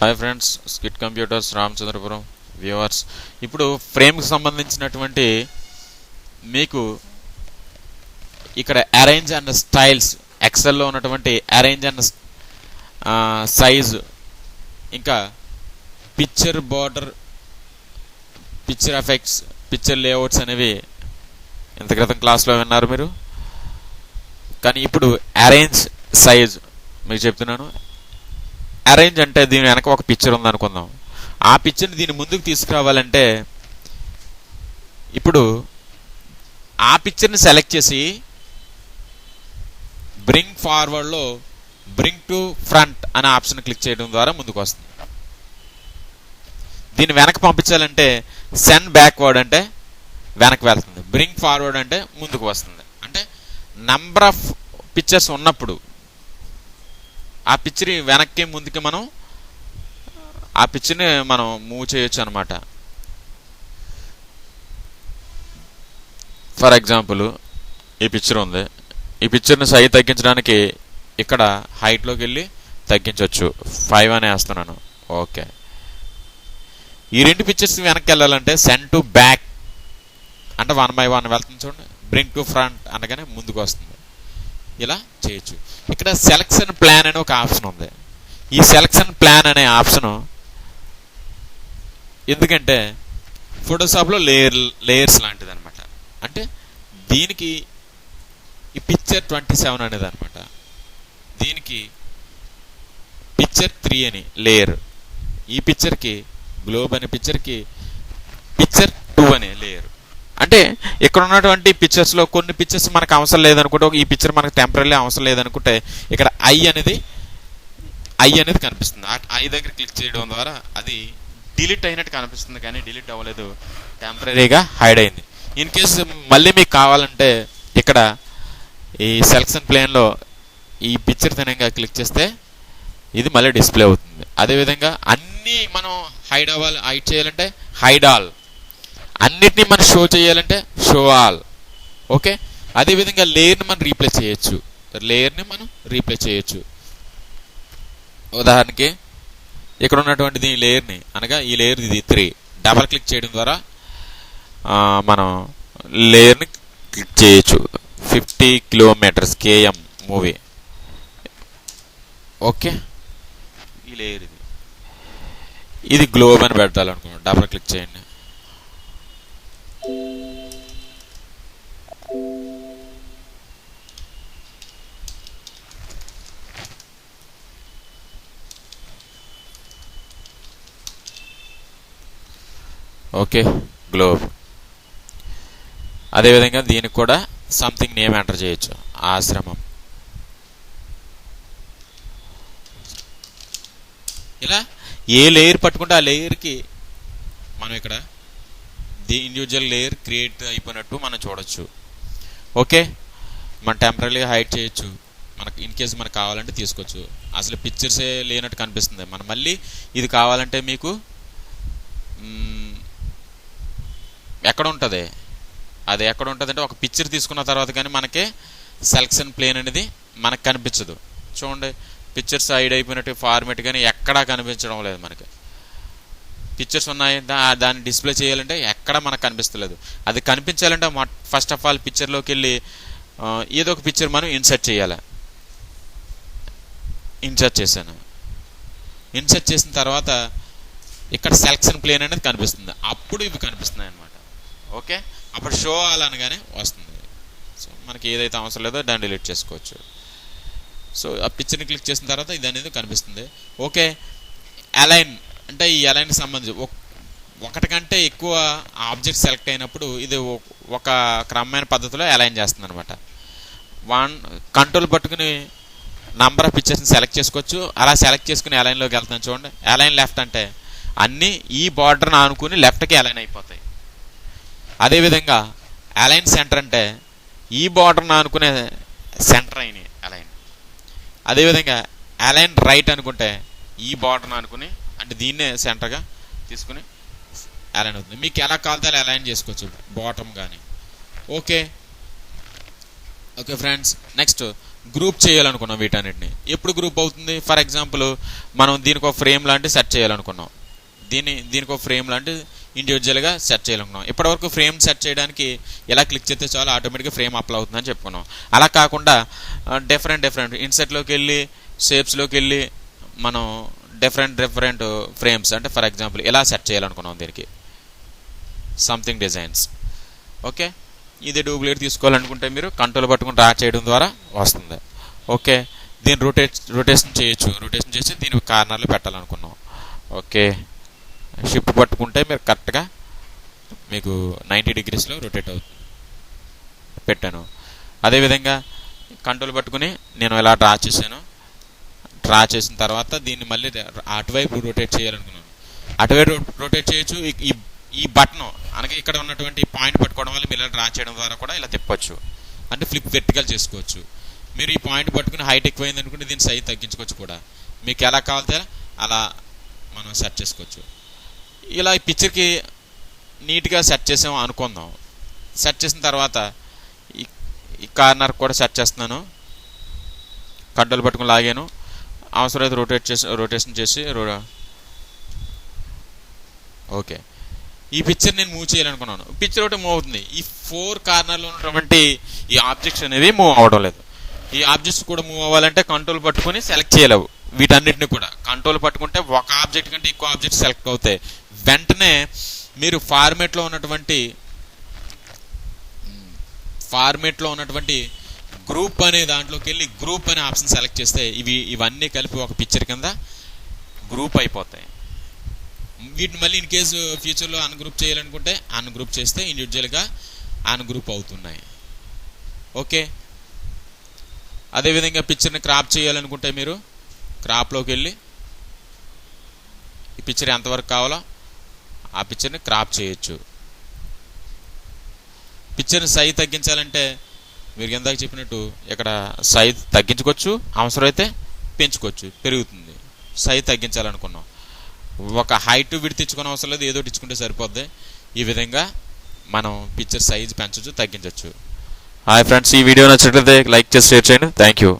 Hi friends skit computers Ramachandrapuram viewers ఇప్పుడు ఫ్రేమ్కి సంబంధించినటువంటి మీకు ఇక్కడ అరేంజ్ అండ్ స్టైల్స్ ఎక్సెల్లో ఉన్నటువంటి అరేంజ్ అండ్ సైజు ఇంకా picture border picture effects picture layouts అనేవి ఇంత క్రితం క్లాస్లో విన్నారు మీరు. కానీ ఇప్పుడు అరేంజ్ సైజ్ మీకు చెప్తున్నాను. అరేంజ్ అంటే దీని వెనక ఒక పిక్చర్ ఉందనుకుందాం. ఆ పిక్చర్ని దీని ముందుకు తీసుకురావాలంటే ఇప్పుడు ఆ పిక్చర్ని సెలెక్ట్ చేసి బ్రింగ్ ఫార్వర్డ్లో బ్రింగ్ టు ఫ్రంట్ అనే ఆప్షన్ క్లిక్ చేయడం ద్వారా ముందుకు వస్తుంది. దీన్ని వెనక పంపించాలంటే సెండ్ బ్యాక్వర్డ్ అంటే వెనక్కి వెళ్తుంది. బ్రింగ్ ఫార్వర్డ్ అంటే ముందుకు వస్తుంది. అంటే నంబర్ ఆఫ్ పిక్చర్స్ ఉన్నప్పుడు ఆ పిక్చర్ వెనక్కి ముందుకి మనం ఆ పిక్చర్ని మనం మూవ్ చేయొచ్చు అనమాట ఫర్ ఎగ్జాంపుల్ ఈ పిక్చర్ ఉంది. ఈ పిక్చర్ని సైజ్ తగ్గించడానికి ఇక్కడ హైట్లోకి వెళ్ళి తగ్గించవచ్చు ఫైవ్ అని వేస్తున్నాను. ఓకే ఈ రెండు పిక్చర్స్ వెనక్కి వెళ్ళాలంటే సెండ్ టు బ్యాక్ అంటే వన్ బై వన్ వెళ్తుంది చూడండి. బ్రింక్ టు ఫ్రంట్ అనగానే ముందుకు వస్తుంది. ఇలా చేయొచ్చు. ఇక్కడ సెలక్షన్ ప్లాన్ అనే ఒక ఆప్షన్ ఉంది. ఈ సెలక్షన్ ప్లాన్ అనే ఆప్షన్ ఎందుకంటే ఫోటోషాప్లో లేయర్ లేయర్స్ లాంటిది అనమాట అంటే దీనికి ఈ పిక్చర్ ట్వంటీ సెవెన్ అనేది అనమాట దీనికి పిక్చర్ త్రీ అని లేయర్ ఈ పిక్చర్కి గ్లోబ్ అనే పిక్చర్కి పిక్చర్ టూ అనే లేయర్ అంటే ఇక్కడ ఉన్నటువంటి పిక్చర్స్లో కొన్ని పిక్చర్స్ మనకు అవసరం లేదనుకుంటే ఈ పిక్చర్ మనకు టెంపరీ అవసరం లేదనుకుంటే ఇక్కడ ఐ అనేది ఐ అనేది కనిపిస్తుంది. ఐ దగ్గర క్లిక్ చేయడం ద్వారా అది డిలీట్ అయినట్టు కనిపిస్తుంది కానీ డిలీట్ అవ్వలేదు. టెంపరీగా హైడ్ అయింది. ఇన్ కేసు మళ్ళీ మీకు కావాలంటే ఇక్కడ ఈ సెలక్షన్ ప్లేన్లో ఈ పిక్చర్ తినంగా క్లిక్ చేస్తే ఇది మళ్ళీ డిస్ప్లే అవుతుంది. అదేవిధంగా అన్నీ మనం హైడ్ అవ్వాలి హైడ్ చేయాలంటే హైడ్ ఆల్ అన్నిటినీ మనం షో చేయాలంటే షో ఆల్ ఓకే అదేవిధంగా లేయర్ని మనం రీప్లేస్ చేయొచ్చు. లేయర్ని మనం రీప్లేస్ చేయొచ్చు. ఉదాహరణకి ఇక్కడ ఉన్నటువంటి దీని లేయర్ని అనగా ఈ లేయర్ ఇది త్రీ డబల్ క్లిక్ చేయడం ద్వారా మనం లేయర్ని క్లిక్ చేయొచ్చు. Fifty kilometres KM movie okay ఈ లేయర్ ఇది. ఇది గ్లోబ్ అని పెట్టాలనుకున్నాను డబల్ క్లిక్ చేయండి. ఓకే గ్లోబ్ అదేవిధంగా దీనికి కూడా సంథింగ్ నేమ్ ఎంటర్ చేయొచ్చు ఆశ్రమం. ఇలా ఏ లేయర్ పట్టుకుంటే ఆ లేయర్కి మనం ఇక్కడ ది ఇండివిజువల్ లేయర్ క్రియేట్ అయిపోయినట్టు మనం చూడొచ్చు. ఓకే? మనం టెంపరీగా హైడ్ చేయొచ్చు. మనకు ఇన్ కేసు మనకు కావాలంటే తీసుకోవచ్చు. అసలు పిక్చర్సే లేనట్టు కనిపిస్తుంది. మనం మళ్ళీ ఇది కావాలంటే మీకు ఎక్కడ ఉంటుంది? అది ఎక్కడ ఉంటుంది అంటే ఒక పిక్చర్ తీసుకున్న తర్వాత కానీ మనకి సెలక్షన్ ప్లేన్ అనేది మనకు కనిపించదు. చూడండి పిక్చర్స్ హైడ్ అయిపోయినట్టు ఫార్మేట్ కానీ ఎక్కడా కనిపించడం లేదు మనకి. పిక్చర్స్ ఉన్నాయి దాన్ని డిస్ప్లే చేయాలంటే ఎక్కడ మనకు కనిపిస్తలేదు. అది కనిపించాలంటే ఫస్ట్ ఆఫ్ ఆల్ పిక్చర్లోకి వెళ్ళి ఏదో ఒక పిక్చర్ మనం ఇన్సర్ట్ చేయాలి. ఇన్సర్ట్ చేశాను. ఇన్సర్ట్ చేసిన తర్వాత ఇక్కడ సెలక్షన్ ప్లేన్ అనేది కనిపిస్తుంది. అప్పుడు ఇవి కనిపిస్తున్నాయి అనమాట ఓకే అప్పుడు షో అలానగానే అనగానే వస్తుంది. సో మనకి ఏదైతే అవసరం లేదో దాన్ని డిలీట్ చేసుకోవచ్చు. సో ఆ పిక్చర్ని క్లిక్ చేసిన తర్వాత ఇది అనేది కనిపిస్తుంది. ఓకే అలైన్ అంటే ఈ అలైన్కి సంబంధించి ఒకటి కంటే ఎక్కువ ఆబ్జెక్ట్ సెలెక్ట్ అయినప్పుడు ఇది ఒక క్రమమైన పద్ధతిలో అలైన్ చేస్తుంది అనమాట వన్ కంట్రోల్ పట్టుకుని నంబర్ ఆఫ్ పిక్చర్స్ని సెలెక్ట్ చేసుకోవచ్చు. అలా సెలెక్ట్ చేసుకుని అలైన్లోకి వెళ్తాను చూడండి. అలైన్ లెఫ్ట్ అంటే అన్నీ ఈ బార్డర్ని ఆనుకుని లెఫ్ట్కి అలైన్ అయిపోతాయి. అదేవిధంగా అలైన్ సెంటర్ అంటే ఈ బార్డర్ని ఆనుకునే సెంటర్ అయినాయి అలైన్. అదేవిధంగా అలైన్ రైట్ అనుకుంటే ఈ బార్డర్ని ఆనుకుని అంటే దీన్నే సెంటర్గా తీసుకుని అలైన్ అవుతుంది. మీకు ఎలా కావాలితే అలా అలైన్ చేసుకోవచ్చు. బాటమ్ కానీ okay? Okay friends. Next group చేయాలనుకున్నాం వీటన్నిటిని. ఎప్పుడు గ్రూప్ అవుతుంది? ఫర్ ఎగ్జాంపుల్ మనం దీనికి ఒక ఫ్రేమ్ లాంటి సెట్ చేయాలనుకున్నాం. దీని దీనికి ఒక ఫ్రేమ్ లాంటి ఇండివిజువల్గా సెట్ చేయాలనుకున్నాం. ఇప్పటివరకు ఫ్రేమ్ సెట్ చేయడానికి ఎలా క్లిక్ చేస్తే చాలు ఆటోమేటిక్గా ఫ్రేమ్ అప్లై అవుతుందని చెప్పుకున్నాం. అలా కాకుండా డిఫరెంట్ డిఫరెంట్ ఇన్సెట్లోకి వెళ్ళి షేప్స్లోకి వెళ్ళి మనం డిఫరెంట్ డిఫరెంట్ ఫ్రేమ్స్ అంటే ఫర్ ఎగ్జాంపుల్ ఎలా సెట్ చేయాలనుకున్నాం దీనికి. సంథింగ్ డిజైన్స్ ఓకే ఇది డూప్లికేట్ తీసుకోవాలనుకుంటే మీరు కంట్రోల్ పట్టుకుని డ్రా చేయడం ద్వారా వస్తుంది. ఓకే దీన్ని రొటేట్ రొటేషన్ చేయొచ్చు. రొటేషన్ చేసి దీని కార్నర్లు పెట్టాలనుకున్నాం. ఓకే షిఫ్ట్ పట్టుకుంటే మీరు కరెక్ట్గా మీకు నైంటీ డిగ్రీస్లో రొటేట్ అవుతుంది. పెట్టాను. అదేవిధంగా కంట్రోల్ పట్టుకుని నేను ఇలా డ్రా చేశాను. డ్రా చేసిన తర్వాత దీన్ని మళ్ళీ అటువైపు రొటేట్ చేయాలనుకున్నాను. అటువైపు రొటేట్ చేయొచ్చు ఈ- ఈ బటన్ అనగా ఇక్కడ ఉన్నటువంటి పాయింట్ పట్టుకోవడం వల్ల మీరు ఇలా డ్రా చేయడం ద్వారా కూడా ఇలా తిప్పొచ్చు. అంటే ఫ్లిప్ వెర్టికల్ చేసుకోవచ్చు. మీరు ఈ పాయింట్ పట్టుకుని హైట్ ఎక్కువైంది అనుకుంటే దీని సైజ్ తగ్గించుకోవచ్చు కూడా. మీకు ఎలా కావాలితే అలా మనం సెట్ చేసుకోవచ్చు. ఇలా ఈ పిక్చర్కి నీట్గా సెట్ చేసాము అనుకుందాం. సెట్ చేసిన తర్వాత ఈ ఈ కార్నర్ కూడా సెట్ చేస్తున్నాను. కంట్రోల్ పట్టుకుని లాగాను. అవసరమైతే రొటేట్ చేసి రొటేషన్ చేసి ఓకే. ఈ పిక్చర్ నేను మూవ్ చేయాలనుకున్నాను. పిక్చర్ ఒకటి మూవ్ అవుతుంది. ఈ ఫోర్ కార్నర్లో ఉన్నటువంటి ఈ ఆబ్జెక్ట్స్ అనేవి మూవ్ అవ్వడం లేదు. ఈ ఆబ్జెక్ట్స్ కూడా మూవ్ అవ్వాలంటే కంట్రోల్ పట్టుకొని సెలెక్ట్ చేయలేవు. వీటన్నిటిని కూడా. కంట్రోల్ పట్టుకుంటే ఒక ఆబ్జెక్ట్ కంటే ఎక్కువ ఆబ్జెక్ట్ సెలెక్ట్ అవుతాయి. వెంటనే మీరు ఫార్మేట్లో ఉన్నటువంటి ఫార్మేట్లో ఉన్నటువంటి గ్రూప్ అనే దాంట్లోకి వెళ్ళి గ్రూప్ అనే ఆప్షన్ సెలెక్ట్ చేస్తే ఇవి ఇవన్నీ కలిపి ఒక పిక్చర్ కింద గ్రూప్ అయిపోతాయి. వీటిని మళ్ళీ ఇన్ కేసు ఫ్యూచర్లో అన్గ్రూప్ చేయాలనుకుంటే అన్గ్రూప్ చేస్తే ఇండివిజువల్గా అన్గ్రూప్ అవుతున్నాయి. ఓకే అదేవిధంగా పిక్చర్ని క్రాప్ చేయాలనుకుంటే మీరు క్రాప్లోకి వెళ్ళి ఈ పిక్చర్ ఎంతవరకు కావాలో ఆ పిక్చర్ని క్రాప్ చేయొచ్చు. పిక్చర్ని సై తగ్గించాలంటే మీరు ఇందాక చెప్పినట్టు ఇక్కడ సైజ్ తగ్గించుకోవచ్చు అవసరమైతే పెంచుకోవచ్చు పెరుగుతుంది. సైజ్ తగ్గించాలనుకున్నాం. ఒక హైట్ విడి తెచ్చుకునే అవసరం లేదు ఏదో ఒకటి ఇచ్చుకుంటే సరిపోద్ది. ఈ విధంగా మనం పిక్చర్ సైజ్ పెంచవచ్చు తగ్గించవచ్చు హాయ్ ఫ్రెండ్స్ ఈ వీడియో నచ్చినట్లయితే లైక్ చేసి షేర్ చేయండి. Thank you.